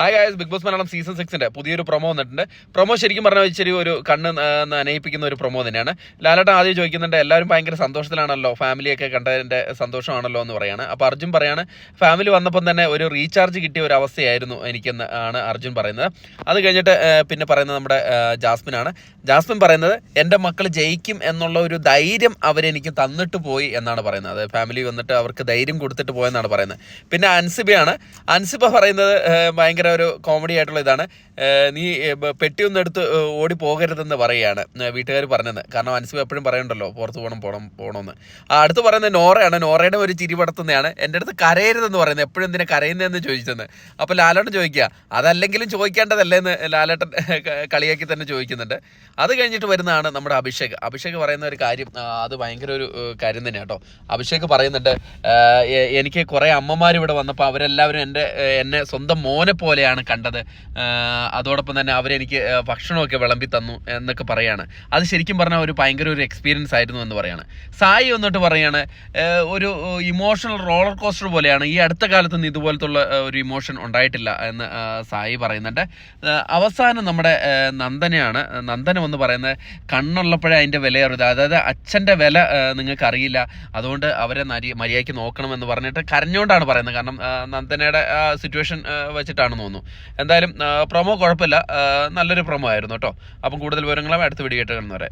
Hi guys Big Boss Malayalam season സിക്സിന്റെ പുതിയൊരു promo വന്നിട്ടുണ്ട്. Promo ശരിക്കും പറഞ്ഞാൽ ഇച്ചിരി ഒരു കണ്ണ് നനയിപ്പിക്കുന്ന ഒരു പ്രൊമോ തന്നെയാണ്. ലാലേട്ടൻ ആദ്യം ചോദിക്കുന്നുണ്ട് എല്ലാവരും ഭയങ്കര സന്തോഷത്തിലാണല്ലോ? ഫാമിലിയൊക്കെ കണ്ടതിന്റെ സന്തോഷമാണല്ലോ? എന്ന് പറയാണ്. അപ്പോൾ അർജുൻ പറയാണ് ഫാമിലി വന്നപ്പം തന്നെ ഒരു റീചാർജ് കിട്ടിയ ഒരു അവസ്ഥയായിരുന്നു എനിക്കെന്ന് ആണ് അർജുൻ പറയുന്നത്. അത് കഴിഞ്ഞിട്ട് പിന്നെ പറയുന്നത് നമ്മുടെ ജാസ്മിൻ ആണ്. ജാസ്മിൻ പറയുന്നത് എന്റെ മക്കൾ ജയിക്കും എന്നുള്ള ഒരു ധൈര്യം അവരെനിക്ക് തന്നിട്ട് പോയി എന്നാണ് പറയുന്നത്. ഫാമിലി വന്നിട്ട് അവർക്ക് ധൈര്യം കൊടുത്തിട്ട് പോയെന്നാണ് പറയുന്നത്. പിന്നെ അൻസിബയാണ്. അൻസിബ പറയുന്നത് ആ, ഭയങ്കര ഒരു കോമഡി ആയിട്ടുള്ള ഇതാണ്. നീ പെട്ടിയൊന്നും എടുത്ത് ഓടി പോകരുതെന്ന് പറയുകയാണ് വീട്ടുകാർ പറഞ്ഞത്. കാരണം മനസ്സിൽ എപ്പോഴും പറയണ്ടല്ലോ പുറത്ത് പോകണം പോകണം പോകണമെന്ന് ആ അടുത്ത് പറയുന്നത് നോറയാണ്. നോറയുടെ ഒരു ചിരി പടത്തുന്നതാണ് എന്റെ അടുത്ത് കരയരുതെന്ന് പറയുന്നത്. എപ്പോഴും എന്തിനാ കരയുന്നതെന്ന് ചോദിച്ചതെന്ന് അപ്പോൾ ലാലേട്ടൻ ചോദിക്കുക അതല്ലെങ്കിലും ചോദിക്കേണ്ടതല്ലേ? എന്ന് ലാലേട്ടൻ കളിയാക്കി തന്നെ ചോദിക്കുന്നുണ്ട്. അത് കഴിഞ്ഞിട്ട് വരുന്നതാണ് നമ്മുടെ അഭിഷേക്. അഭിഷേക് പറയുന്ന ഒരു കാര്യം അത് ഭയങ്കര ഒരു കാര്യം തന്നെയാണ് കേട്ടോ. അഭിഷേക് പറയുന്നുണ്ട് എനിക്ക് കുറേ അമ്മമാർ ഇവിടെ വന്നപ്പോൾ അവരെല്ലാവരും എന്റെ എന്നെ സ്വന്തം മോനെ പോലെയാണ് കണ്ടത്. അതോടൊപ്പം തന്നെ അവരെനിക്ക് ഭക്ഷണമൊക്കെ വിളമ്പി തന്നു എന്നൊക്കെ പറയാണ്. അത് ശരിക്കും പറഞ്ഞാൽ ഒരു ഭയങ്കര ഒരു എക്സ്പീരിയൻസ് ആയിരുന്നു എന്ന് പറയാണ്. സായി വന്നിട്ട് പറയാണ് ഒരു ഇമോഷണൽ റോളർ കോസ്റ്റർ പോലെയാണ്. ഈ അടുത്ത കാലത്തൊന്നും ഇതുപോലത്തുള്ള ഒരു ഇമോഷൻ ഉണ്ടായിട്ടില്ല എന്ന് സായി പറയുന്നുണ്ട്. അവസാനം നമ്മുടെ നന്ദനയാണ്. നന്ദന എന്ന് പറയുന്നത് കണ്ണുള്ളപ്പോഴേ അതിന്റെ വില അറിയുന്നത് അതായത് അച്ഛന്റെ വില നിങ്ങൾക്ക് അറിയില്ല. അതുകൊണ്ട് അവരെ മര്യാദയ്ക്ക് നോക്കണം എന്ന് പറഞ്ഞിട്ട് കരഞ്ഞുകൊണ്ടാണ് പറയുന്നത്. കാരണം നന്ദനയുടെ സിറ്റുവേഷൻ വെച്ചിട്ടാണെന്ന് തോന്നുന്നു. എന്തായാലും പ്രൊമോ കുഴപ്പമില്ല. നല്ലൊരു പ്രൊമോ ആയിരുന്നു കേട്ടോ. അപ്പം കൂടുതൽ വിവരങ്ങളും അടുത്ത വീഡിയോ ആയിട്ട് കാണുന്നവരെ.